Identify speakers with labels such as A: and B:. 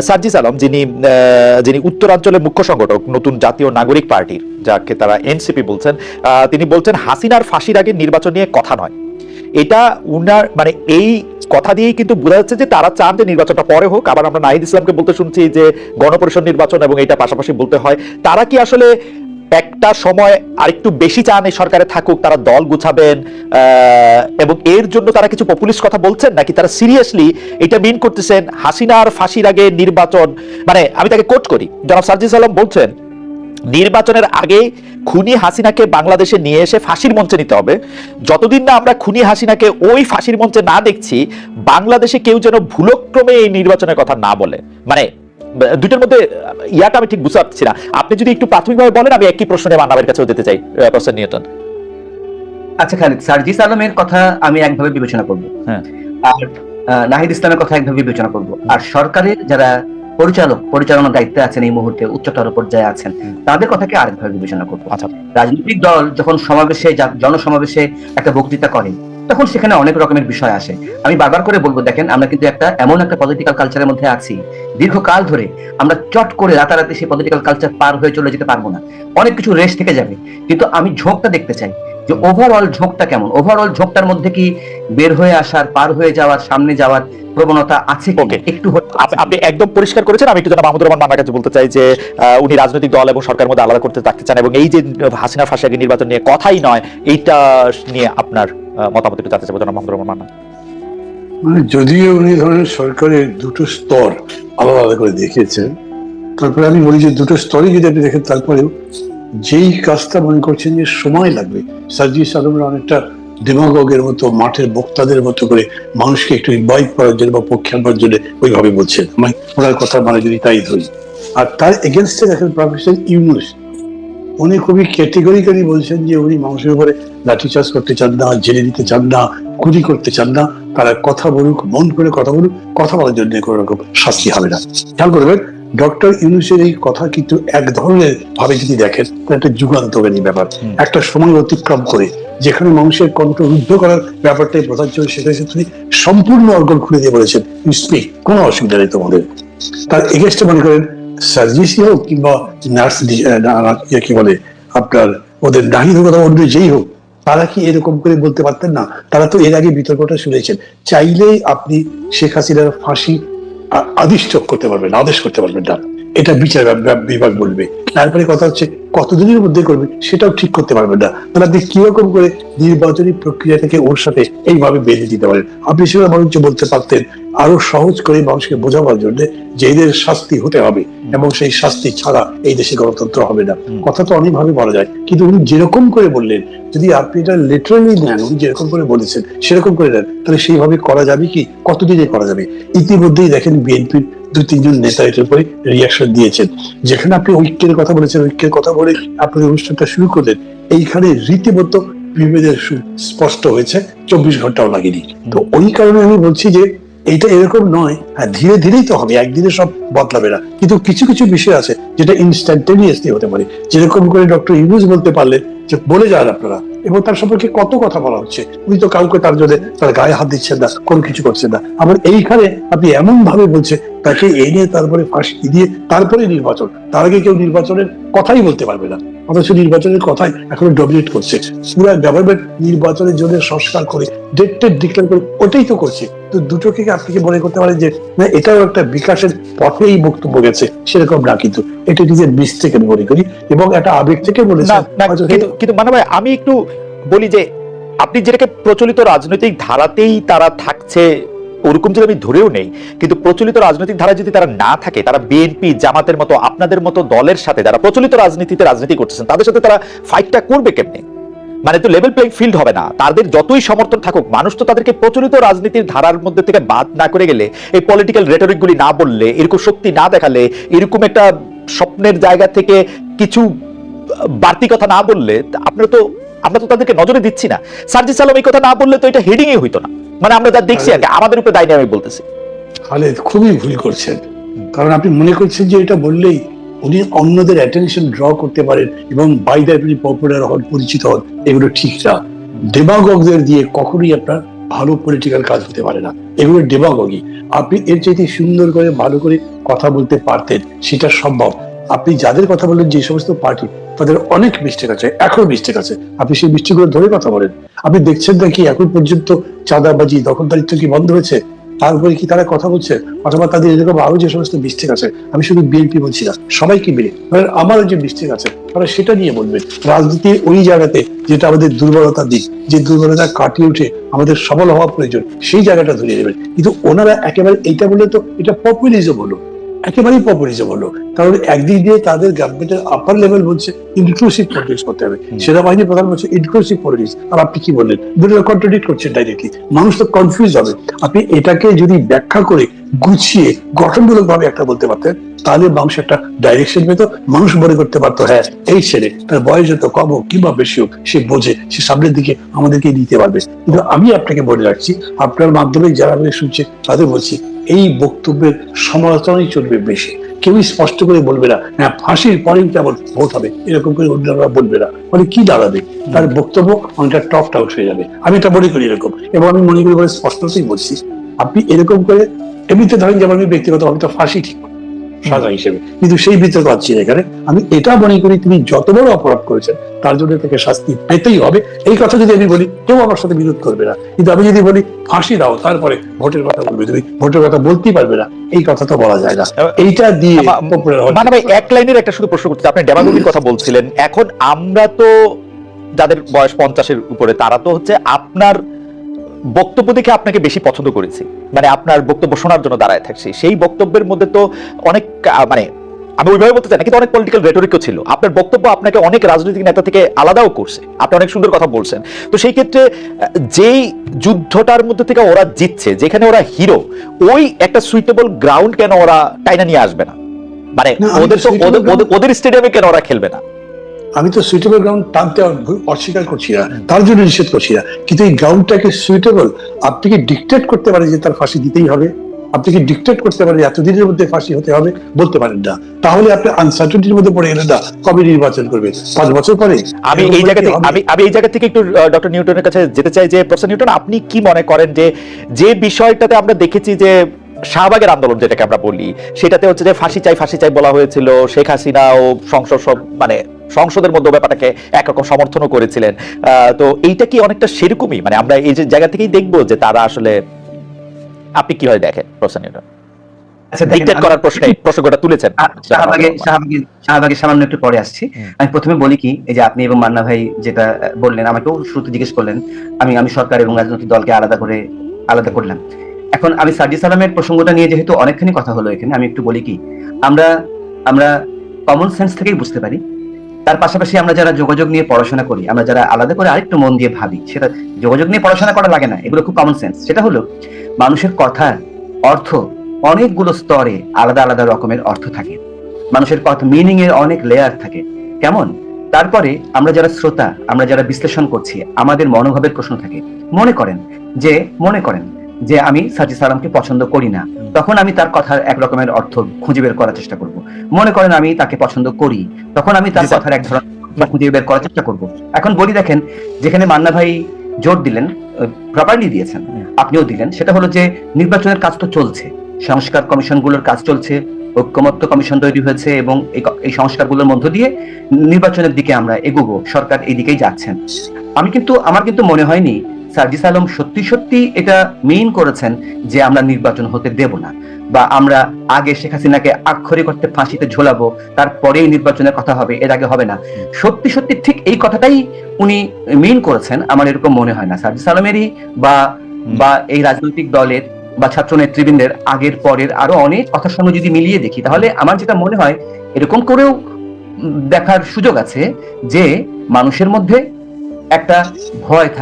A: সার্জিস আলম, যিনি যিনি উত্তরাঞ্চলের মুখ্য সংগঠক, নতুন জাতীয় নাগরিক পার্টির, যাকে তারা এনসিপি বলছেন তিনি বলছেন হাসিনার ফাঁসির আগে নির্বাচন নিয়ে কথা নয়। এটা উনার মানে এই কথা দিয়েই কিন্তু বোঝা যাচ্ছে যে তারা চান যে নির্বাচনটা পরে হোক। আবার আমরা নাহিদ ইসলামকে বলতে শুনছি যে গণপরিষদ নির্বাচন এবং এটা পাশাপাশি বলতে হয়। তারা কি আসলে একটা সময় আরেকটু বেশি চান এই সরকারে থাকুক, তারা দল গুছাবেন এবং এর জন্য তারা কিছু পপুলিস্ট কথা বলছেন নাকি তারা সিরিয়াসলি এটা মিন করতেছেন হাসিনার ফাঁসির আগে নির্বাচন মানে আমি তাকে কোট করি, জনাব সার্জিস আলম বলছেন, নির্বাচনের আগে খুনি হাসিনাকে বাংলাদেশে নিয়ে এসে ফাঁসির মঞ্চে নিতে হবে। যতদিন না আমরা খুনি হাসিনাকে ওই ফাঁসির মঞ্চে না দেখছি, বাংলাদেশে কেউ যেন ভুলক্রমে এই নির্বাচনের কথা না বলে। মানে দুইটার মধ্যে ইয়াটা আমি ঠিক বুঝতে পারছি না। আপনি যদি একটু প্রাথমিকভাবে বলেন আমি একই প্রশ্নে মান্নাবের কাছেও যেতে চাই প্রফেসর নিউটন
B: আচ্ছা খালিদ সার্জিস আলমের কথা আমি একভাবে বিবেচনা করব।
A: হ্যাঁ।
B: আর নাহিদ ইসলামের কথা একভাবে বিবেচনা করব। আর সরকারের যারা পরিচালক পরিচালনার দায়িত্বে আছেন এই মুহূর্তে উচ্চতর পর্যায়ে আছেন। তাদের কথাকে আরেকভাবে বিবেচনা করব।
A: আচ্ছা।
B: রাজনৈতিক দল যখন সমাবেশে জনসমাবেশে একটা বক্তৃতা করে তখন সেখানে অনেক রকমের বিষয় আসে। আমি বারবার করে বলব দেখেন আমরা কিন্তু একটা এমন একটা পলিটিক্যাল কালচারের মধ্যে আছি। দীর্ঘকাল ধরে আমরা চট করে রাতারাতি সেই পলিটিক্যাল কালচার পার হয়ে চলে যেতে পারব না। অনেক কিছু রেস থেকে যাবে। কিন্তু আমি ঝোঁকটা দেখতে চাই যে ওভারঅল ঝোঁকটা কেমন? ওভারঅল ঝোঁকটার মধ্যে কি বের হয়ে আসার পার হয়ে যাওয়ার সামনে যাওয়ার প্রবণতা আছে কি?
A: Okay.
B: একটু
A: আপনি একদম পরিষ্কার করেছেন। আমি একটু যেন মাহমুদুর রহমান মান্নার কাছে বলতে চাই যে উনি রাজনৈতিক দল এবং সরকারের মধ্যে আলাদা করতে থাকতে চান এবং এই যে হাসিনা ফাঁসি আগে নির্বাচন নিয়ে কথাই নয় এইটা নিয়ে আপনার মতামত একটু জানতে চাইব, জনাব রহমান মান্না।
C: মানে যদিও উনি ধরেন সরকারের দুটো স্তর আলাদা আলাদা করে দেখিয়েছেন, তারপরে আমি বলি যে দুটো স্তরে যদি আপনি দেখেন, তারপরেও যেই কাজটা মনে করছেন যে সময় লাগবে, সার্জিস সালমরা অনেকটা ডেমাগগের মতো, মাঠের বক্তাদের মতো করে মানুষকে একটু ইনভাইট করার জন্য বা পক্ষে আনবার জন্য ওইভাবে বলছেন। আমি ওনার কথা মানে যদি তাই ধরি। আর তার এগেনস্টে দেখেন প্রফেসর ইউনুস উনি খুবই ক্যাটেগরিক্যালি বলছেন যে উনি মানুষের উপরে লাঠিচার্জ করতে চান না জেলে দিতে চান না গুলি করতে চান না। তারা কথা বলুক মন করে কথা বলুক কথা বলার জন্য কোনো রকম শাস্তি হবে না। খেয়াল করবেন ডক্টর ইউনুসের এই কথা কিন্তু এক ধরনের ভাবে যদি দেখেন একটা যুগান্তকারী ব্যাপার। একটা সময় অতিক্রম করে যেখানে মানুষের কণ্ঠ রুদ্ধ করার ব্যাপারটাই প্রধান ছিল সেখানে তিনি সম্পূর্ণ অর্গল খুলে দিয়ে বলেছেন স্পিক কোনো অসুবিধা নেই তোমাদের। তার এগেস্টে মনে করেন সার্জিসি হোক কিংবা নার্স কি বলে, আপনার ওদের নাহিদ হোক অথবা অন্য যেই হোক, তারা কি এরকম করে বলতে পারতেন না? তারা তো এর আগে বিতর্কটা শুনেছেন। চাইলেই আপনি শেখ হাসিনার ফাঁসি আদিষ্ট করতে পারবেন, আদেশ করতে পারবেন না। এটা বিচার বিভাগ বলবে। তারপরে কথা হচ্ছে কতদিনের মধ্যে করবে সেটাও ঠিক করতে পারবেন না। তাহলে আপনি কীরকম করে নির্বাচনী প্রক্রিয়াটাকে ওর সাথে এইভাবে বেঁধে দিতে পারেন? আপনি সেটা বরঞ্চ বলতে পারতেন আরও সহজ করে মানুষকে বোঝাবার জন্য যে এদের শাস্তি হতে হবে এবং সেই শাস্তি ছাড়া এই দেশে গণতন্ত্র হবে না। কথা তো অনেকভাবে বলা যায় কিন্তু উনি যেরকম করে বললেন যদি আপনি এটা লিটারালি নেন উনি যেরকম করে বলেছেন সেরকম করে নেন তাহলে সেইভাবে করা যাবে কি? কতদিনে করা যাবে? ইতিমধ্যেই দেখেন বিএনপির দু তিনজন নেতা এটার উপরে রিয়াকশন দিয়েছেন। যেখানে আপনি ঐক্যের কথা বলেছেন, ঐক্যের কথা বলে আপনি অনুষ্ঠানটা শুরু করলেন, এইখানে রীতিমতো বিভেদের স্পষ্ট হয়েছে, চব্বিশ ঘন্টাও লাগেনি। তো ওই কারণে আমি বলছি যে এইটা এরকম নয়। হ্যাঁ ধীরে ধীরেই তো হবে, একদিনে সব বদলাবে না। কিন্তু কিছু কিছু বিষয় আছে যেটা ইনস্ট্যান্টেনিয়াসলি হতে পারে। যেরকম করে ডক্টর ইউনুস বলতে পারলেন যে, বলে যান আপনারা এবং তার সম্পর্কে কত কথা বলা হচ্ছে? উনি তো কাউকে তার জন্য তার গায়ে হাত দিচ্ছেন না, কোন কিছু করছেন না। আবার এইখানে আপনি এমন ভাবে বলছে তাকে এনে তারপরে ফাঁসি দিয়ে তারপরে নির্বাচন। তার আগে কেউ নির্বাচনের কথাই বলতে পারবে না। অথচ নির্বাচনের কথাই এখন ডমিনেট করছে। পুরা গভর্নমেন্ট নির্বাচনের জন্য সংস্কার করে ডেট টেট ডিক্লেয়ার করে, ওটাই তো করছে। তো দুটোকে আপনি কি মনে করতে পারেন যে না এটাও একটা বিকাশের পথে এই বক্তব্য গেছে সেরকম না কিন্তু এটা নিজের মিস্টেক আমি মনে করি এবং একটা আবেগ থেকে বলেছে
A: কিন্তু মানে ভাই আমি একটু বলি যে আপনি যেটাকে প্রচলিত রাজনৈতিক ধারাতেই তারা থাকছে ওরকম যদি আমি ধরেও নেই কিন্তু প্রচলিত রাজনৈতিক ধারা যদি তারা না থাকে তারা বিএনপি জামাতের মতো আপনাদের মতো দলের সাথে যারা প্রচলিত রাজনীতিতে রাজনীতি করতেছেন তাদের সাথে তারা ফাইটটা করবে কেমনে? মানে তো লেভেল প্লেইং ফিল্ড হবে না। তাদের যতই সমর্থন থাকুক মানুষ তো তাদেরকে প্রচলিত রাজনীতির ধারার মধ্যে থেকে বাদ না করে গেলে এই পলিটিক্যাল রেটরিক গুলি না বললে এরকম শক্তি না দেখালে এরকম একটা স্বপ্নের জায়গা থেকে কিছু বাড়তি কথা না বললে আপনারা তো আমরা তো তাদেরকে নজরে দিচ্ছি না। সার্জিস আলম এই কথা না বললে তো এটা হেডিং এ হইতো না। মানে আমরা যা দেখছি আগে আমাদের উপরে দায় নিয়ে আমি বলতেছি।
C: খালেদ খুবই ভুল করছেন। কারণ আপনি মনে করছেন যে এটা বললেই উনি অন্যদের অ্যাটেনশন ড্র করতে পারেন এবং বাই দ্যাট উনি পপুলার হন, পরিচিত হন, এগুলো ঠিক না। ডেমাগগদের দিয়ে কখনোই আপনার ভালো পলিটিক্যাল কাজ হতে পারে না। এগুলো ডেমাগগি আপনি এর চাইতে সুন্দর করে, ভালো করে কথা বলতে পারতেন, সেটা সম্ভব। আপনি যাদের কথা বলেন যে সমস্ত পার্টি তাদের অনেক মিস্টেক আছে, এখন মিস্টেক আছে। আপনি সেই মিস্টেকগুলো ধরে কথা বলেন। আপনি দেখছেন নাকি এখন পর্যন্ত চাঁদাবাজি, দখলদারিত্ব কি বন্ধ হয়েছে? তারপরে কি তারা কথা বলছে? অথবা তাদের এরকম আরও যে সমস্ত মিস্টেক আছে, আমি শুধু বিএনপি বলছি না, সবাইকে মিলে আমার আমারও যে মিস্টেক আছে, তারা সেটা নিয়ে বলবেন রাজনীতি ওই জায়গাতে যেটা আমাদের দুর্বলতা দিক, যে দুর্বলতা কাটিয়ে উঠে আমাদের সবল হওয়া প্রয়োজন, সেই জায়গাটা ধরিয়ে দেবেন কিন্তু ওনারা একেবারে এইটা বললে তো এটা পপুলিজম হলো। একেবারেই পপুলিজম হলো। কারণ একদিক দিয়ে তাদের গভর্নমেন্টের আপার লেভেল বলছে ইনক্লুসিভ পলিটিক্স করতে হবে। সেনাবাহিনী প্রধান বলছে ইনক্লুসিভ পলিটিক্স আর আপনি কি বললেন? দুটো কন্ট্রাডিক্ট করছেন ডাইরেক্টলি মানুষ তো কনফিউজ হবে। আপনি এটাকে যদি ব্যাখ্যা করে গুছিয়ে গঠনমূলক ভাবে একটা বলতে পারতেন, তাহলে মানুষ একটা ডাইরেকশন পেত, মানুষ মনে করতে পারতো হ্যাঁ এই ছেলে, তার বয়স যত কম হোক কিংবা বেশি হোক, সে বোঝে, সে সামনের দিকে আমাদেরকে নিতে পারবে। কিন্তু আমি আপনাকে বলে রাখছি, আপনার মাধ্যমে যারা আমাদের শুনছে, তাদের বলছি, এই বক্তব্যের সমালোচনাই চলবে বেশি। কেউই স্পষ্ট করে বলবে না হ্যাঁ ফাঁসির পরেই কেমন ভোট হবে, এরকম করে অন্যরা বলবে না। মানে কি দাঁড়াবে? তার বক্তব্য অনেকটা টপ আউট হয়ে যাবে। আমি এটা মনে করি এরকম। এবং আমি মনে করি স্পষ্টতই বলছি আপনি এরকম করে এমনিতে ধরেন যেমন আমি ব্যক্তিগত আমি তো ফাঁসি ঠিক সাজা হিসেবে। কিন্তু সেই বিতর্ক পাচ্ছি এখানে। আমি এটা মনে করি তিনি যত বড় অপরাধ করেছেন তার জন্য তাকে শাস্তি পেতেই হবে। এই কথা যদি আমি বলি কেউ আমার সাথে বিরোধ করবে না। কিন্তু আমি যদি বলি ফাঁসি দাও তারপরে ভোটের কথা বলবে। তুমি ভোটের কথা বলতেই পারবে না। এই কথা তো বলা যায় না। এইটা দিয়ে
A: মানে ভাই এক লাইনের একটা শুধু প্রশ্ন করতে আপনি ডেমাগোগির কথা বলছিলেন। এখন আমরা তো যাদের বয়স পঞ্চাশের উপরে তারা তো হচ্ছে আপনার বক্তব্য দেখে আপনাকে বেশি পছন্দ করেছি। মানে আপনার বক্তব্য শোনার জন্য দাঁড়ায় থাকছি। সেই বক্তব্যের মধ্যে তো অনেক মানে আমি ওইভাবে বলতে চাই না কিন্তু অনেক পলিটিক্যাল রেটরিকও ছিল। আপনার বক্তব্য আপনাকে অনেক রাজনৈতিক নেতা থেকে আলাদাও করছে। আপনি অনেক সুন্দর কথা বলছেন। তো সেই ক্ষেত্রে যেই যুদ্ধটার মধ্যে থেকে ওরা জিতছে যেখানে ওরা হিরো ওই একটা সুইটেবল গ্রাউন্ড কেন ওরা টাইনা নিয়ে আসবে না? মানে ওদের তো ওদের স্টেডিয়ামে কেন ওরা খেলবে না?
C: আমি তো সুইটেবল গ্রাউন্ড টানতে অস্বীকার করছি না তার জন্য নিষেধ করছি না। কিন্তু এই গ্রাউন্ডটাকে সুইটেবল আপনি কি ডিকটেট করতে পারেন যে তার ফাঁসি দিতেই হবে? আপনি কি ডিকটেট করতে পারেন এতদিনের মধ্যে ফাঁসি হতে হবে? বলতে পারেন না। তাহলে আপনি আনসার্টেনিটির মধ্যে পড়ে গেলেন না কবে নির্বাচন করবে? পাঁচ বছর পরে।
A: আমি এই জায়গা থেকে আমি আমি এই জায়গা থেকে একটু ডক্টর নিউটনের কাছে যেতে চাই যে প্রফেসর নিউটন আপনি কি মনে করেন যে যে বিষয়টাতে আমরা দেখেছি যে শাহবাগের আন্দোলন যেটাকে আমরা বলি সেটাতে হচ্ছে যে ফাঁসি চাই ফাঁসি চাই বলা হয়েছিল শেখ হাসিনা ও সংসদ সব মানে সংসদের মধ্যে ব্যাপারটাকে একরকম সমর্থনও করেছিলেন। আহ, তো এইটা কি অনেকটা সেরকমই? মানে আমরা এই যে জায়গা থেকেই দেখব যে তারা আসলে আপনি কীভাবে দেখেন নিউটন
B: আচ্ছা
A: করার প্রশ্নে প্রসঙ্গটা তুলেছেন
B: সামান্য একটু পরে আসছি। আমি প্রথমে বলি কি এই যে আপনি এবং মান্না ভাই যেটা বললেন আমাকেও শুরুতে জিজ্ঞেস করলেন আমি আমি সরকার এবং রাজনৈতিক দলকে আলাদা করে আলাদা করলাম। এখন আমি সার্জি সালামের প্রসঙ্গটা নিয়ে যেহেতু অনেকখানি কথা হলো এখানে আমি একটু বলি কি আমরা আমরা কমন সেন্স থেকেই বুঝতে পারি তার পাশাপাশি আমরা যারা যোগাযোগ নিয়ে পড়াশোনা করি, আমরা যারা আলাদা করে আরেকটু মন দিয়ে ভাবি, সেটা যোগাযোগ নিয়ে পড়াশোনা করা লাগে না, এগুলো খুব কমন সেন্স সেটা হলো, মানুষের কথার অর্থ অনেকগুলো স্তরে আলাদা আলাদা রকমের অর্থ থাকে। মানুষের কথা মিনিং এর অনেক লেয়ার থাকে। কেমন? তারপরে আমরা যারা শ্রোতা, আমরা যারা বিশ্লেষণ করছি, আমাদের মনোভাবের প্রশ্ন থাকে। মনে করেন, যে মনে করেন যে আমি সাজি সালামকে পছন্দ করি না তখন আমি তার কথার এক রকমের অর্থ খুঁজে বের করার চেষ্টা করব। মনে করেন আমি তাকে পছন্দ করি তখন আমি তার কথার এক ধরনের খুঁজে বের করার চেষ্টা করব। এখন বলি দেখেন যেখানে মান্না ভাই জোর দিলেন প্রপারলি দিয়েছেন আপনিও দিলেন সেটা হলো যে নির্বাচনের কাজ তো চলছে সংস্কার কমিশনগুলোর কাজ চলছে ঐক্যমত্য কমিশন তৈরি হয়েছে এবং এই সংস্কারগুলোর মধ্য দিয়ে নির্বাচনের দিকে আমরা এগোবো সরকার এই দিকেই যাচ্ছেন। আমি কিন্তু আমার কিন্তু মনে হয়নি সার্জিস আলম সত্যি সত্যি এটা মেইন করেছেন যে আমরা নির্বাচন হতে দেব না বা আমরা আগে শেখ হাসিনাকে আক্ষরিক করতে ফাঁসিতে ঝোলাবো তারপরেই নির্বাচনের কথা হবে এর আগে হবে না। সত্যি সত্যি ঠিক এই কথাটাই উনি মেইন করেছেন আমার এরকম মনে হয় না। সার্জিস আলমেরই বা বা এই রাজনৈতিক দলের বা ছাত্র নেতৃবৃন্দের আগের পরের আরও অনেক কথার সঙ্গে যদি মিলিয়ে দেখি তাহলে আমার যেটা মনে হয় এরকম করেও দেখার সুযোগ আছে যে মানুষের মধ্যে একটা ভয় থাকে।